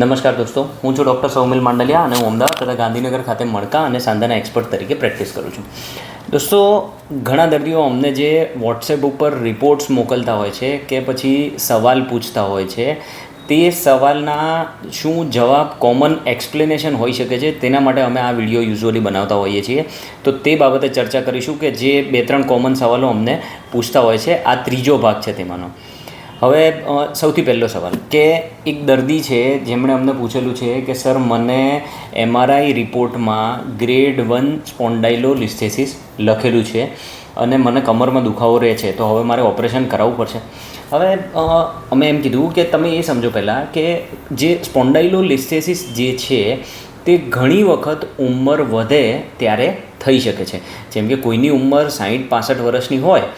નમસ્કાર દોસ્તો, હું છું ડૉક્ટર સૌમિલ માંડલિયા અને હું અમદાવાદ તથા ગાંધીનગર ખાતે મણકા અને સાંધાના એક્સપર્ટ તરીકે પ્રેક્ટિસ કરું છું. દોસ્તો, ઘણા દર્દીઓ અમને જે વોટ્સએપ ઉપર રિપોર્ટ્સ મોકલતા હોય છે કે પછી સવાલ પૂછતા હોય છે, તે સવાલના શું જવાબ કોમન એક્સપ્લેનેશન હોઈ શકે છે તેના માટે અમે આ વીડિયો યુઝ્યુઅલી બનાવતા હોઈએ છીએ. તો તે બાબતે ચર્ચા કરીશું કે જે બે ત્રણ કોમન સવાલો અમને પૂછતા હોય છે, આ ત્રીજો ભાગ છે તેમાંનો. હવે સૌથી પહેલો સવાલ કે એક દર્દી છે, જેમણે અમને પૂછેલું છે કે, સર, મને એમઆરઆઈ રિપોર્ટમાં ગ્રેડ વન સ્પોન્ડાઇલો લિસ્થેસિસ લખેલું છે અને મને કમરમાં દુખાવો રહે છે, તો હવે મારે ઓપરેશન કરાવવું પડશે. હવે અમે એમ કીધું કે, તમે એ સમજો પહેલાં કે જે સ્પોન્ડાઇલો લિસ્થેસિસ જે છે, તે ઘણી વખત ઉંમર વધે ત્યારે થઈ શકે છે. જેમ કે કોઈની ઉંમર સાહીઠ પાસઠ વર્ષની હોય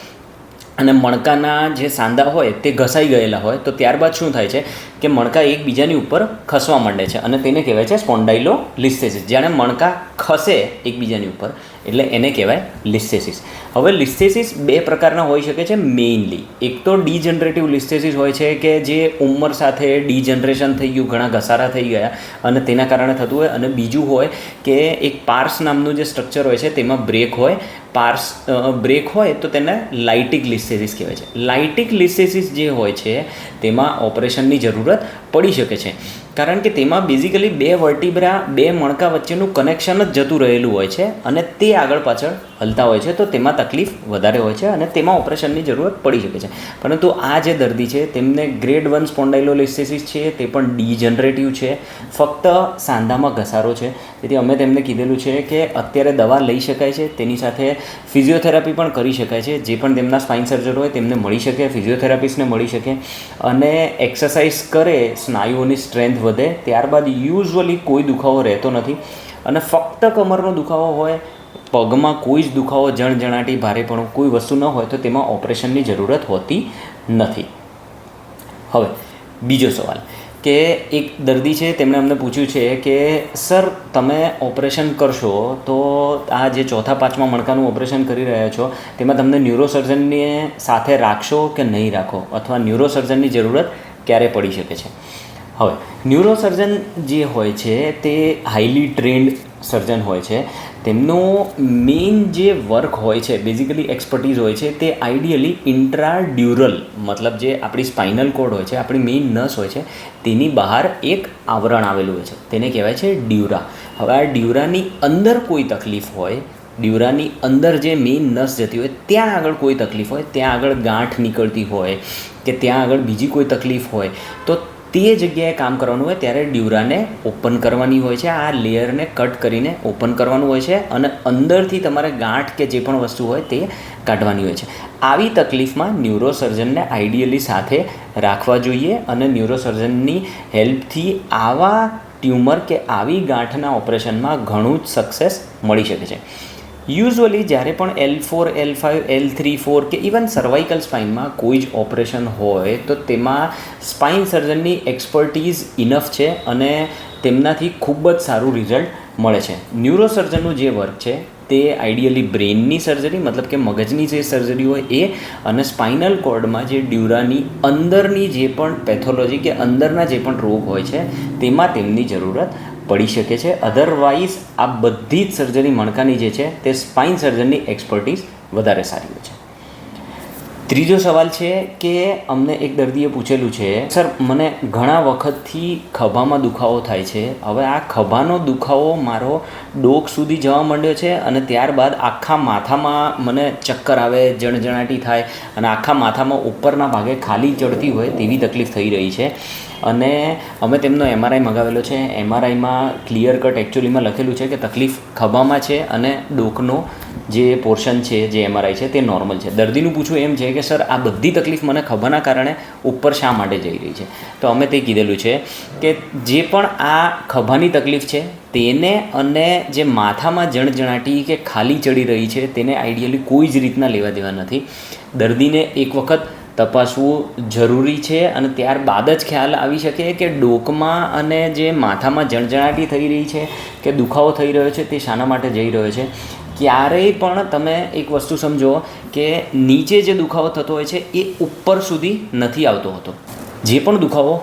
અને મણકાના જે સાંધા હોય તે ઘસાઈ ગયેલા હોય, તો ત્યારબાદ શું થાય છે કે મણકા એકબીજાની ઉપર ખસવા માંડે છે અને તેને કહેવાય છે સ્પોન્ડાઇલો લિસ્થેસિસ જ્યારે મણકા ખસે એકબીજાની ઉપર, એટલે એને કહેવાય લિસ્થેસિસ હવે લિસ્થેસિસ બે પ્રકારના હોઈ શકે છે મેઇનલી એક તો ડીજનરેટિવ લિસ્થેસિસ હોય છે કે જે ઉંમર સાથે ડીજનરેશન થઈ ગયું, ઘણા ઘસારા થઈ ગયા અને તેના કારણે થતું હોય. અને બીજું હોય કે એક પાર્સ નામનું જે સ્ટ્રક્ચર હોય છે તેમાં બ્રેક હોય. પાર્સ બ્રેક હોય તો તેને લાઇટિક લિસ્થેસિસ કહેવાય છે. લાઇટિક લિસ્થેસિસ જે હોય છે તેમાં ઓપરેશનની જરૂરત પડી શકે છે. કારણ કે તેમાં બેઝિકલી બે વર્ટિબ્રા, બે મણકા વચ્ચેનું કનેક્શન જ જતું રહેલું હોય છે અને તે આગળ પાછળ હલતા હોય છે, તો તેમાં તકલીફ વધારે હોય છે અને તેમાં ઓપરેશનની જરૂરત પડી શકે છે. પરંતુ આ જે દર્દી છે, તેમને ગ્રેડ વન સ્પોન્ડાઇલોલિસિસિસ છે, તે પણ ડીજનરેટિવ છે, ફક્ત સાંધામાં ઘસારો છે. તેથી અમે તેમને કીધેલું છે કે અત્યારે દવા લઈ શકાય છે, તેની સાથે ફિઝિયોથેરાપી પણ કરી શકાય છે, જે પણ તેમના સ્પાઇન સર્જર હોય તેમને મળી શકે ફિઝિયોથેરાપિસ્ટને મળી શકે. અને એક્સરસાઇઝ કરે, સ્નાયુઓની સ્ટ્રેન્થ વધે, ત્યારબાદ યુઝ્યુઅલી કોઈ દુખાવો રહેતો નથી. અને ફક્ત કમરનો દુખાવો હોય પગમાં કોઈ જ દુખાવો જણજણાટી ભારેપણું કોઈ વસ્તુ ન હોય તો તેમાં ઓપરેશનની જરૂરત હોતી નથી. હવે, બીજો સવાલ. કે એક દર્દી છે, તેમણે અમને પૂછ્યું છે કે, સર, તમે ઓપરેશન કરશો તો આ જે ચોથા, પાંચમા મણકાનું ઓપરેશન કરી રહ્યા છો, તેમાં તમને ન્યુરોસર્જનને સાથે રાખશો કે નહીં રાખો? અથવા ન્યુરોસર્જનની જરૂરત ક્યારે પડી શકે છે? હવે, ન્યુરોસર્જન જે હોય છે, તે હાઈલી ટ્રેન્ડ સર્જન હોય છે. તેમનું મેઇન જે વર્ક હોય છે બેઝિકલી એક્સપર્ટીઝ હોય છે, તે આઈડિયલી ઇન્ટ્રાડ્યુરલ મતલબ જે આપણી સ્પાઇનલ કોડ હોય છે, આપણી મેઇન નસ હોય છે, તેની બહાર એક આવરણ આવેલું હોય છે. તેને કહેવાય છે ડ્યુરા. હવે આ ડ્યુરાની અંદર કોઈ તકલીફ હોય, ડ્યુરાની અંદર જે મેઇન નસ જતી હોય, ત્યાં આગળ કોઈ તકલીફ હોય, ત્યાં આગળ ગાંઠ નીકળતી હોય કે ત્યાં આગળ બીજી કોઈ તકલીફ હોય, તો તે જગ્યાએ કામ કરવાનું હોય ત્યારે ડ્યુરાને ઓપન કરવાની હોય છે. આ લેયરને કટ કરીને ઓપન કરવાનું હોય છે અને અંદરથી તમારે ગાંઠ કે જે પણ વસ્તુ હોય તે કાઢવાની હોય છે. આવી તકલીફમાં ન્યુરોસર્જનને આઈડિયલી સાથે રાખવા જોઈએ અને ન્યુરોસર્જનની હેલ્પથી આવા ટ્યુમર કે આવી ગાંઠના ઓપરેશનમાં ઘણું જ સક્સેસ મળી શકે છે. યુઝ્યુઅલી જ્યારે પણ L four L five L three four કે ઇવન સર્વાઇકલ સ્પાઇનમાં કોઈ જ ઓપરેશન હોય, તો તેમાં સ્પાઇન સર્જનની એક્સપર્ટીઝ ઇનફ છે અને તેમનાથી ખૂબ જ સારું રિઝલ્ટ મળે છે. ન્યુરોસર્જનનું જે વર્ક છે, તે આઈડિયલી બ્રેઇનની સર્જરી મતલબ કે મગજની જે સર્જરી હોય એ અને સ્પાઇનલ કોર્ડમાં જે ડ્યુરાની અંદરની જે પણ પેથોલોજી કે અંદરના જે પણ રોગ હોય છે, તેમાં તેમની જરૂરત પડી શકે છે. અધરવાઇઝ આ બધી જ સર્જરી મણકાની જે છે, તે સ્પાઇન સર્જનની એક્સપર્ટીઝ વધારે સારી હોય છે. ત્રીજો સવાલ છે કે અમને એક દર્દીએ પૂછેલું છે, સર, મને ઘણા વખતથી ખભામાં દુખાવો થાય છે. હવે આ ખભાનો દુખાવો મારો ડોક સુધી જવા માંડ્યો છે અને ત્યારબાદ આખા માથામાં મને ચક્કર આવે, જણજણાટી થાય અને આખા માથામાં ઉપરના ભાગે ખાલી ચડતી હોય તેવી તકલીફ થઈ રહી છે. અને અમે તેમનો એમઆરઆઈ મંગાવેલો છે. એમઆરઆઈમાં ક્લિયર કટ એકચ્યુઅલીમાં લખેલું છે કે તકલીફ ખભામાં છે અને ડોકનો જે પોર્શન છે, જે એમઆરઆઈ છે, તે નોર્મલ છે. દર્દીનું પૂછવું એમ છે કે, સર, આ બધી તકલીફ મને ખભાના કારણે ઉપર શા માટે જઈ રહી છે? તો અમે તે કીધેલું છે કે જે પણ આ ખભાની તકલીફ છે, તેને અને જે માથામાં જણજણાટી કે ખાલી ચડી રહી છે, તેને આઈડિયલી કોઈ જ રીતના લેવા દેવા નથી. દર્દીને એક વખત તપાસવું જરૂરી છે અને ત્યારબાદ જ ખ્યાલ આવી શકે કે ડોકમાં અને જે માથામાં જણજણાટી થઈ રહી છે કે દુખાવો થઈ રહ્યો છે તે શાના માટે જઈ રહ્યો છે. ક્યારેય પણ તમે એક વસ્તુ સમજો કે નીચે જે દુખાવો થતો હોય છે એ ઉપર સુધી નથી આવતો હોતો. જે પણ દુખાવો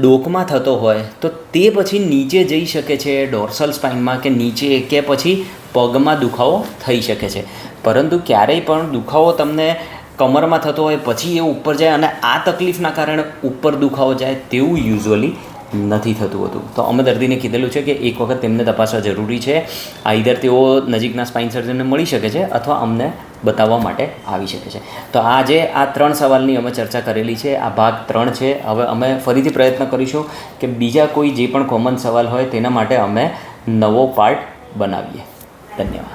ડોકમાં થતો હોય તો તે પછી નીચે જઈ શકે છે ડોર્સલ સ્પાઇનમાં કે નીચે કે પછી પગમાં દુખાવો થઈ શકે છે. પરંતુ ક્યારેય પણ દુખાવો તમને કમરમાં થતો હોય, પછી એ ઉપર જાય અને આ તકલીફના કારણે ઉપર દુખાવો જાય તેવું યુઝ્યુઅલી નથી થતું હતું. તો અમે દર્દીને કીધેલું છે કે એક વખત તેમને તપાસવા જરૂરી છે. આઈધર તેઓ નજીકના સ્પાઇન સર્જનને મળી શકે છે અથવા અમને બતાવવા માટે આવી શકે છે. તો આજે આ ત્રણ સવાલની અમે ચર્ચા કરેલી છે, આ ભાગ ત્રણ છે. હવે અમે ફરીથી પ્રયત્ન કરીશું કે બીજા કોઈ જે પણ કોમન સવાલ હોય તેના માટે અમે નવો પાર્ટ બનાવીએ. ધન્યવાદ.